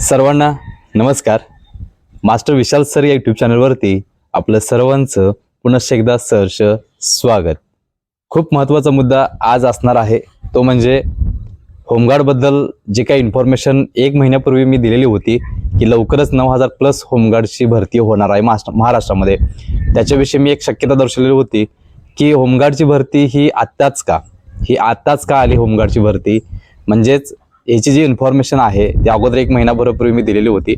सर्वांना नमस्कार. Master Vishal sir या यूट्यूब चॅनलवरती आपलं सर्वांचं पुनश्च एकदा सहर्ष स्वागत. खूप महत्त्वाचा मुद्दा आज असणार आहे तो म्हणजे होमगार्डबद्दल जे काही इन्फॉर्मेशन एक महिन्यापूर्वी मी दिलेली होती की लवकरच नऊ हजार प्लस होमगार्डची भरती होणार आहे महाराष्ट्र महाराष्ट्रामध्ये. त्याच्याविषयी मी एक शक्यता दर्शवलेली होती की होमगार्डची भरती ही आत्ताच का? ही आत्ताच का आली होमगार्डची भरती? म्हणजेच याची जी इन्फॉर्मेशन आहे ती अगोदर एक महिनाभरापूर्वी मी दिलेली होती.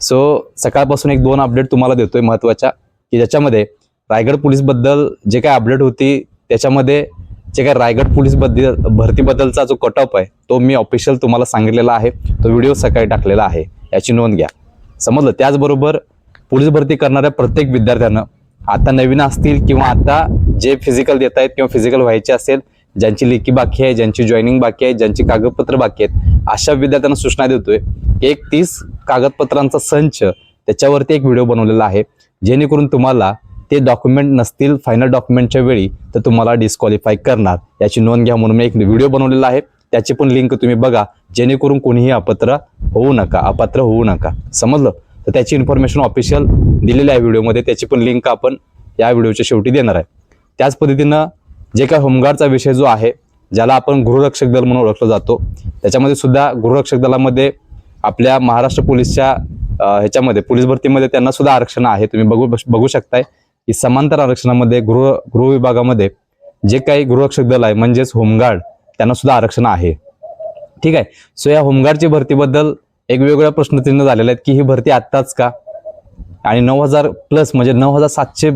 सो सकाळपासून एक दोन अपडेट तुम्हाला देतोय महत्त्वाच्या की ज्याच्यामध्ये रायगड पोलीसबद्दल जे काय अपडेट होती त्याच्यामध्ये जे काय रायगड पोलीसबद्दल भरतीबद्दलचा जो कट ऑफ आहे तो मी ऑफिशियल तुम्हाला सांगितलेला आहे. तो व्हिडिओ सकाळी टाकलेला आहे. याची नोंद घ्या. समजलं? त्याचबरोबर पोलीस भरती करणाऱ्या प्रत्येक विद्यार्थ्यानं आता नवीन असतील किंवा आता जे फिजिकल देत आहेत किंवा फिजिकल व्हायचे असेल ज्यांची लेखी बाकी आहे ज्यांची जॉईनिंग बाकी आहे ज्यांची कागदपत्र बाकी आहेत अशा विद्यार्थ्यांना सूचना देतोय एक तीस कागदपत्रांचा संच त्याच्यावरती एक व्हिडिओ बनवलेला आहे. जेणेकरून तुम्हाला ते डॉक्युमेंट नसतील फायनल डॉक्युमेंटच्या वेळी तर तुम्हाला डिस्क्वालिफाय करणार. याची नोंद घ्या म्हणून मी एक व्हिडिओ बनवलेला आहे. त्याची पण लिंक तुम्ही बघा. जेणेकरून कोणीही अपात्र होऊ नका अपात्र होऊ नका. समजलं? तर त्याची इन्फॉर्मेशन ऑफिशियल दिलेली आहे व्हिडिओमध्ये. त्याची पण लिंक आपण या व्हिडिओच्या शेवटी देणार आहे. त्याच पद्धतीनं जे काय होमगार्डचा विषय जो आहे ज्याला आपण गृहरक्षक दल म्हणून ओळखला जातो त्याच्यामध्ये सुद्धा गृहरक्षक दलामध्ये आपल्या महाराष्ट्र पोलीसच्या ह्याच्यामध्ये पोलीस भरतीमध्ये त्यांना सुद्धा आरक्षण आहे. तुम्ही बघू बघू शकताय की समांतर आरक्षणामध्ये गृह गृह विभागामध्ये जे काही गृहरक्षक दल आहे म्हणजेच होमगार्ड त्यांना सुद्धा आरक्षण आहे. ठीक आहे? सो या होमगार्डची भरतीबद्दल एक वेगवेगळ्या प्रश्नचिन्ह झालेले आहेत की ही भरती आत्ताच का? आणि नऊ हजार प्लस म्हणजे नऊ हजार सातशे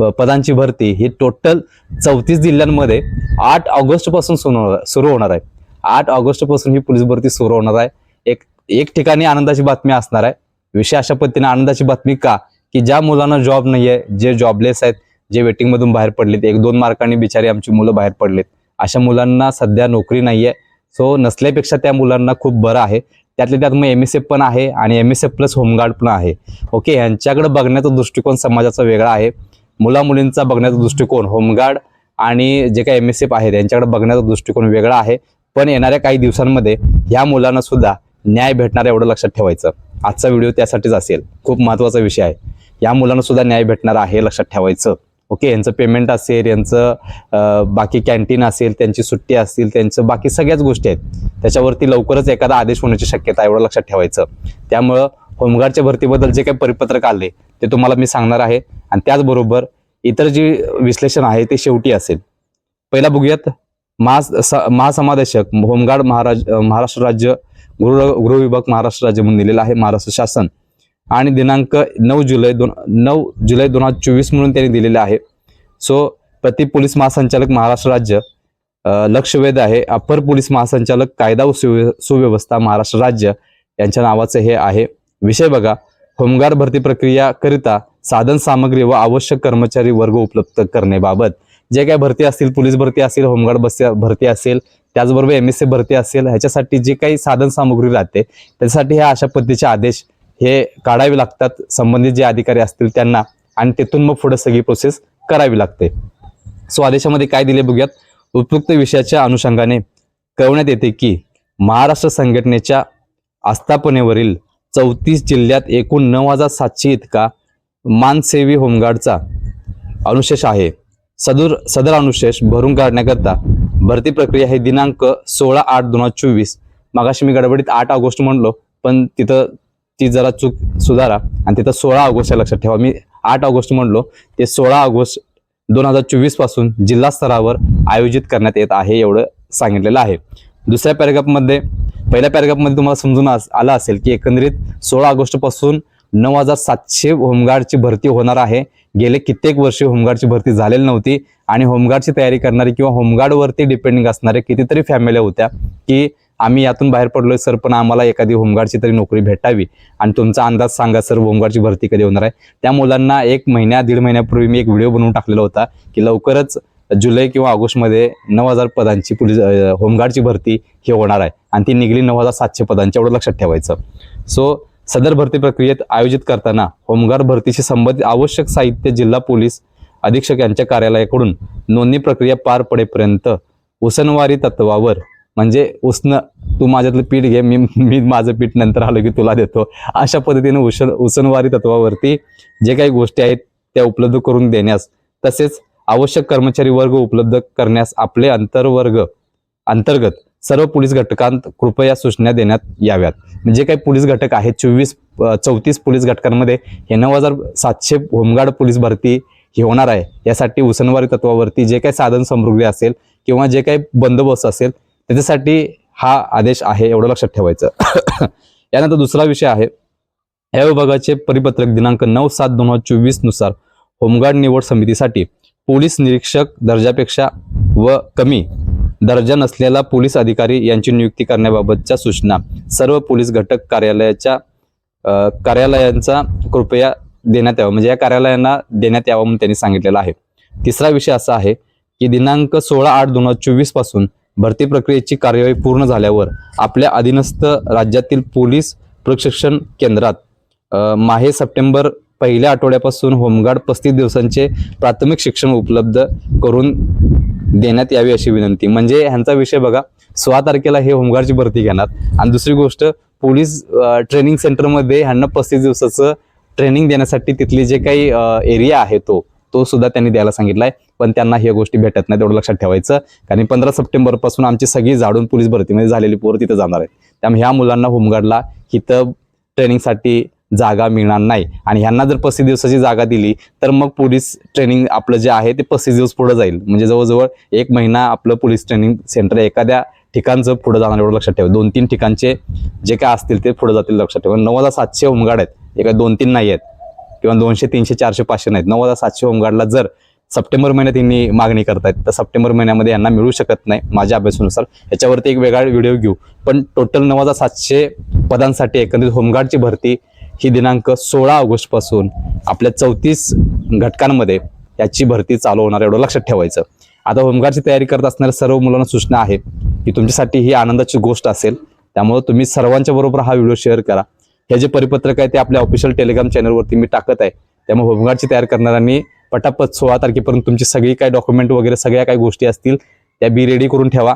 पदांची भरती ही टोटल चौतीस जिल्ह्यांमध्ये आठ ऑगस्टपासून सुरू होणार- सुरू होणार आहे. आठ ऑगस्टपासून ही पोलीस भरती सुरू होणार आहे. एक एक ठिकाणी आनंदाची बातमी असणार आहे. विषय अशा पद्धतीने आनंदाची बातमी का? की ज्या मुलांना जॉब नाही आहे जे जॉबलेस आहेत जे वेटिंग मधून बाहेर पडलेत एक दोन मार्कांनी बिचारी आमची मुलं बाहेर पडलेत. अशा मुलांना सध्या नोकरी नाही आहे सो नसल्यापेक्षा त्या मुलांना खूप बरं आहे. त्यातल्या त्यात मग एम एस एफ पण आहे आणि M S F plus home guard पण आहे. ओके यांच्याकडे बघण्याचा दृष्टिकोन समाजाचा वेगळा आहे. मुलामुलींचा बघण्याचा दृष्टिकोन होमगार्ड आणि जे काही एम एस एफ आहेत यांच्याकडे बघण्याचा दृष्टिकोन वेगळा आहे. पण येणाऱ्या काही दिवसांमध्ये ह्या मुलांना सुद्धा न्याय भेटणार एवढं लक्षात ठेवायचं. आजचा व्हिडिओ त्यासाठीच असेल. खूप महत्त्वाचा विषय आहे. या मुलांना सुद्धा न्याय भेटणार आहे लक्षात ठेवायचं. ओके यांचं पेमेंट असेल यांचं बाकी कॅन्टीन असेल त्यांची सुट्टी असतील त्यांचं बाकी सगळ्याच गोष्टी आहेत. त्याच्यावरती लवकरच एखादा आदेश होण्याची शक्यता आहे, एवढं लक्षात ठेवायचं. त्यामुळं होमगार्डच्या भरतीबद्दल जे काही परिपत्रक आले ते तुम्हाला मी सांगणार आहे. आणि त्याचबरोबर इतर जे विश्लेषण आहे ते शेवटी असेल. पहिला बघूयात. महा स- महासमादेशक होमगार्ड महाराज महाराष्ट्र राज्य गृह गृह विभाग महाराष्ट्र राज्य म्हणून दिलेला आहे महाराष्ट्र शासन. आणि दिनांक नऊ जुलै दोन नऊ जुलै दोन हजार चोवीस म्हणून त्यांनी दिलेले आहे. सो प्रति पोलीस महासंचालक महाराष्ट्र राज्य लक्षवेध आहे. अपर पोलीस महासंचालक कायदा व सुव्यवस्था महाराष्ट्र राज्य यांच्या नावाचं हे आहे. विषय बघा होमगार्ड भरती प्रक्रिया करिता साधन सामग्री व आवश्यक कर्मचारी वर्ग उपलब्ध करण्याबाबत जे काही भरती असतील पोलीस भरती असेल होमगार्ड बस भरती असेल त्याचबरोबर एम एस सी भरती असेल ह्याच्यासाठी जे काही साधन सामग्री राहते त्यासाठी ह्या अशा पद्धतीचे आदेश हे काढावे लागतात. संबंधित जे अधिकारी असतील त्यांना आणि तिथून मग पुढे सगळी प्रोसेस करावी लागते. सो आदेशामध्ये काय दिले बघूयात. उपयुक्त विषयाच्या अनुषंगाने कळवण्यात येते की महाराष्ट्र संघटनेच्या आस्थापनेवरील चौतीस जिल्ह्यात एकूण नऊ हजार सातशे इतका मानसेवी होमगार्डचा अनुशेष आहे. सदर सदर अनुशेष भरून काढण्याकरता भरती प्रक्रिया ही दिनांक सोळा आठ दोन हजार चोवीस. मागाशी मी गडबडीत आठ ऑगस्ट म्हणलो पण तिथं ती जरा चूक सुधारा आणि तिथं सोळा ऑगस्ट लक्षात ठेवा. मी आठ ऑगस्ट म्हणलो ते सोळा ऑगस्ट दोन हजार चोवीसपासून जिल्हा स्तरावर आयोजित करण्यात येत आहे एवढं सांगितलेलं आहे. दुसऱ्या पॅरेग्राफमध्ये पहिल्या पॅरेग्राफमध्ये तुम्हाला समजून आलं असेल की एकंदरीत सोळा ऑगस्टपासून नऊ हजार सातशे होमगार्डची भरती होणार आहे. गेले कित्येक वर्षे होमगार्डची भरती झालेली नव्हती आणि होमगार्डची तयारी करणारी किंवा होमगार्डवरती डिपेंडिंग असणारे कितीतरी फॅमिल्या होत्या की आम्ही यातून बाहेर पडलोय सर पण आम्हाला एखादी होमगार्डची तरी नोकरी भेटावी आणि तुमचा अंदाज सांगा सर होमगार्डची भरती कधी होणार आहे? त्या मुलांना एक महिन्या दीड महिन्यापूर्वी मी एक व्हिडिओ बनवून टाकलेला होता की लवकरच जुलै किंवा ऑगस्टमध्ये नऊ हजार पदांची पोलीस होमगार्डची भरती ही होणार आहे. आणि ती निघली नऊ हजार सातशे पदांची एवढं लक्षात ठेवायचं. सो सदर भरती प्रक्रियेत आयोजित करताना होमगार्ड भरतीशी संबंधित आवश्यक साहित्य जिल्हा पोलीस अधीक्षक यांच्या कार्यालयाकडून नोंदणी प्रक्रिया पार पडेपर्यंत उसनवारी तत्वावर म्हणजे उष्ण तू माझ्यातलं पीठ घे मी मी माझं पीठ नंतर आलं की तुला देतो अशा पद्धतीने उसन उसनवारी तत्वावरती जे काही गोष्टी आहेत त्या उपलब्ध करून देण्यास तसेच आवश्यक कर्मचारी वर्ग उपलब्ध करण्यास आपले अंतर्वर्ग अंतर्गत सर्व पोलीस घटकांत कृपया सूचना देण्यात याव्यात. म्हणजे काही पोलीस घटक आहेत चोवीस चौतीस पोलीस घटकांमध्ये हे नऊ हजार सातशे होमगार्ड पोलीस भरती ही होणार आहे. यासाठी उसनवारी तत्वावरती जे काही साधन समृद्धी असेल किंवा जे काही बंदोबस्त असेल त्याच्यासाठी हा आदेश आहे एवढं लक्षात ठेवायचं. यानंतर दुसरा विषय आहे. या विभागाचे परिपत्रक दिनांक नऊ सात दोन हजार चोवीसनुसार होमगार्ड निवड समितीसाठी पोलीस निरीक्षक दर्जापेक्षा व कमी दर्जा नसलेला पोलीस अधिकारी यांची नियुक्ती करण्याबाबतच्या सूचना. सर्व पोलीस घटक कार्यालयाच्या कार्यालयांचा कृपया देण्यात यावा. म्हणजे या कार्यालयांना देण्यात यावा म्हणून त्यांनी सांगितलेलं आहे. तिसरा विषय असा आहे की दिनांक सोळा आठ दोन हजार चोवीसपासून भरती प्रक्रियेची कार्यवाही पूर्ण झाल्यावर आपल्या अधीनस्थ राज्यातील पोलीस प्रशिक्षण केंद्रात माहे सप्टेंबर पहिल्या आठवड्यापासून होमगार्ड पस्तीस दिवसांचे प्राथमिक शिक्षण उपलब्ध करून देण्यात यावी अशी विनंती. म्हणजे ह्यांचा विषय बघा सोळा तारखेला हे होमगार्डची भरती घेणार. आणि दुसरी गोष्ट पोलीस ट्रेनिंग सेंटरमध्ये ह्यांना पस्तीस दिवसाचं ट्रेनिंग देण्यासाठी तिथली जे काही एरिया आहे तो तो सुद्धा त्यांनी द्यायला सांगितलाय. पण त्यांना ह्या गोष्टी भेटत नाही तेवढं लक्षात ठेवायचं. कारण पंधरा सप्टेंबरपासून आमची सगळी जाडून पोलीस भरतीमध्ये झालेली पोरं तिथं जाणार आहेत. त्यामुळे ह्या मुलांना होमगार्डला इथं ट्रेनिंगसाठी जागा मिळणार नाही. आणि ह्यांना जर पस्तीस दिवसाची जागा दिली तर मग पोलीस ट्रेनिंग आपलं जे आहे ते पस्तीस दिवस पुढे जाईल. म्हणजे जवळजवळ एक महिना आपलं पोलीस ट्रेनिंग सेंटर एखाद्या ठिकाणचं पुढे जाणार एवढं लक्षात ठेवा. दोन तीन ठिकाणचे जे काय असतील ते पुढे जातील लक्षात ठेवा. नऊ हजार सातशे होमगार्ड आहेत. एका दोन तीन नाही आहेत. किंवा दोनशे तीनशे चारशे पाचशे नाहीत. नऊ हजार सातशे होमगार्डला जर सप्टेंबर महिन्यात त्यांनी मागणी करतायत तर सप्टेंबर महिन्यामध्ये यांना मिळू शकत नाही माझ्या अभ्यासानुसार. याच्यावरती एक वेगळा व्हिडिओ घेऊ. पण टोटल नऊ हजार सातशे पदांसाठी एकंदरीत होमगार्डची भरती ही दिनांक सोळा ऑगस्टपासून आपल्या चौतीस घटकांमध्ये याची भरती चालू होणार एवढं लक्षात ठेवायचं. आता होमगार्डची तयारी करत असणाऱ्या सर्व मुलांना सूचना आहे की तुमच्यासाठी ही आनंदाची गोष्ट असेल. त्यामुळे तुम्ही सर्वांच्या बरोबर हा व्हिडिओ शेअर करा. हे जे परिपत्रक आहे ते आपल्या ऑफिशियल टेलिग्राम चॅनलवरती मी टाकत आहे. त्यामुळे होमगार्डची तयार करणाऱ्यांनी पटापट सोळा तारखेपर्यंत तुमची सगळी काय डॉक्युमेंट वगैरे सगळ्या काही गोष्टी असतील त्या बी रेडी करून ठेवा.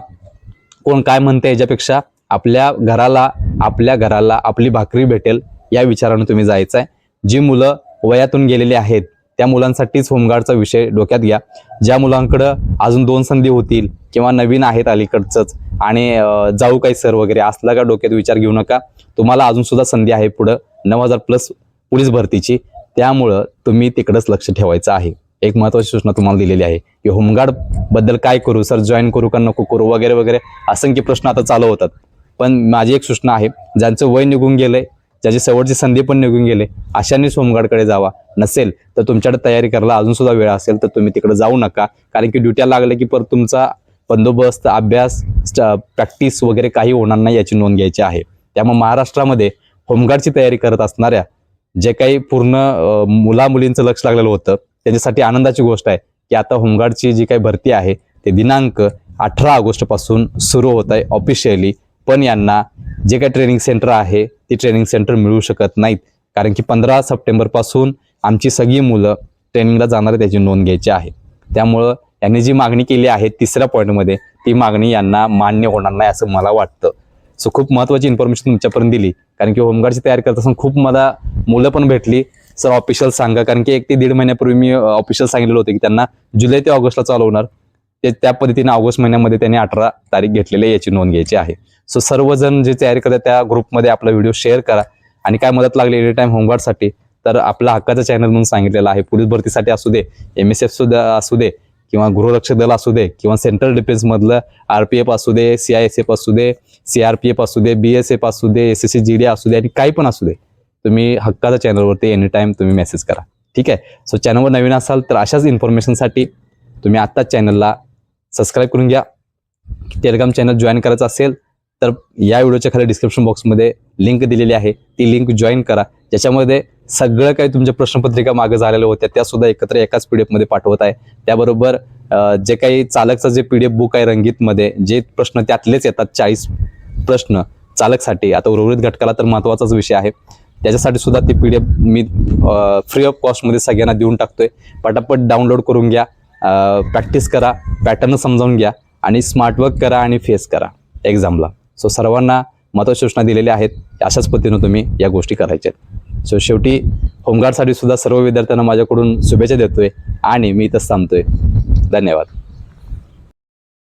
कोण काय म्हणते याच्यापेक्षा आपल्या घराला आपल्या घराला आपली भाकरी भेटेल. या विचारानं तुम्ही जायचं आहे जी मुलं वयातून गेलेली आहेत त्या मुलांसाठीच होमगार्डचा विषय डोक्यात घ्या. ज्या मुलांकडं अजून दोन संधी होतील किंवा नवीन आहेत अलीकडचंच आणि जाऊ काही सर वगैरे असला का डोक्यात विचार घेऊ नका. तुम्हाला अजून सुद्धा संधी आहे पुढं. नऊ हजार प्लस पोलीस भरतीची. त्यामुळं तुम्ही तिकडंच लक्ष ठेवायचं आहे. एक महत्वाची सूचना तुम्हाला दिलेली आहे की होमगार्डबद्दल काय करू? सर जॉईन करू का नको करू? वगैरे वगैरे असंख्य प्रश्न आता चालू होतात. पण माझी एक सूचना आहे ज्यांचं वय निघून गेलंय ज्याची शेवटची संधी पण निघून गेले अशानेच होमगार्डकडे जावा. नसेल तर तुमच्याकडे तयारी करायला अजून सुद्धा वेळ असेल तर तुम्ही तिकडे जाऊ नका. कारण की ड्युट्या लागल्या की परत तुमचा बंदोबस्त अभ्यास प्रॅक्टिस वगैरे काही होणार नाही याची नोंद घ्यायची आहे. त्यामुळे महाराष्ट्रामध्ये होमगार्डची तयारी करत असणाऱ्या जे काही पूर्ण मुला मुलींचं लक्ष लागलेलं होतं त्यांच्यासाठी आनंदाची गोष्ट आहे की आता होमगार्डची जी काही भरती आहे ते दिनांक अठरा ऑगस्टपासून सुरू होत आहे ऑफिशियली पण यांना जे काही ट्रेनिंग सेंटर आहे ती ट्रेनिंग सेंटर मिळू शकत नाहीत. कारण की पंधरा सप्टेंबरपासून आमची सगळी मुलं ट्रेनिंगला जाणार त्याची नोंद घ्यायची आहे. त्यामुळं यांनी जी मागणी केली आहे तिसऱ्या पॉईंटमध्ये ती मागणी यांना मान्य होणार नाही असं मला वाटतं. सो खूप महत्त्वाची इन्फॉर्मेशन तुमच्यापर्यंत दिली. कारण की होमगार्डची तयारी करत असताना खूप मला मुलं पण भेटली. सर ऑफिशियल सांगा. कारण की एक ते दीड महिन्यापूर्वी मी ऑफिशियल सांगितलेलं होतं की त्यांना जुलै ते ऑगस्टला चालवणार ते त्या पद्धतीने ऑगस्ट महिन्यामध्ये त्यांनी अठरा तारीख घेतलेली आहे याची नोंद घ्यायची आहे. सो सर्वजण जे तयारी करतात त्या ग्रुपमध्ये आपला व्हिडिओ शेअर करा. आणि काय मदत लागली एनी टाइम होमगार्डसाठी तर आपला हक्काचा चॅनल म्हणून सांगितलेला आहे. पोलीस भरतीसाठी असू दे एम एस एफ सुद्धा असू दे किंवा गृहरक्षक दल असू दे किंवा सेंट्रल डिफेन्समधलं आर पी एफ असू दे सी आय एस एफ असू दे सी आर पी एफ असू दे बी एस एफ असू दे S S C G D असू दे आणि काही पण असू दे तुम्ही हक्काच्या चॅनलवरती एनी टाईम तुम्ही मेसेज करा. ठीक आहे? सो चॅनलवर नवीन असाल तर अशाच इन्फॉर्मेशनसाठी तुम्ही आत्ताच चॅनलला सबस्क्राईब करून घ्या. टेलिग्राम चॅनल जॉईन करायचं असेल तर या व्हिडिओच्या खाली डिस्क्रिप्शन बॉक्समध्ये लिंक दिलेली आहे. ती लिंक जॉईन करा. ज्याच्यामध्ये सगळं काही तुमच्या प्रश्नपत्रिका मागे झालेल्या होत्या त्यासुद्धा एकत्र एकाच पी डी एफमध्ये पाठवत आहे. त्याबरोबर जे काही चालकचं J P D F book आहे रंगीतमध्ये जे प्रश्न त्यातलेच येतात चाळीस प्रश्न चालकसाठी आता उर्वरित घटकाला तर महत्त्वाचाच विषय आहे. त्याच्यासाठी सुद्धा ती पी डी एफ मी फ्री ऑफ कॉस्टमध्ये सगळ्यांना देऊन टाकतोय. पटापट डाउनलोड करून घ्या. प्रॅक्टिस करा पॅटर्न समजावून घ्या आणि स्मार्ट वर्क करा आणि फेस करा. एक्झामला सो सर्वांना मतसूचना दिलेल्या आहेत. अशाच पद्धतीनं तुम्ही या गोष्टी करायच्या आहेत सो शेवटी होमगार्डसाठी सुद्धा सर्व विद्यार्थ्यांना माझ्याकडून शुभेच्छा देतोय आणि मी इथंच थांबतोय. धन्यवाद.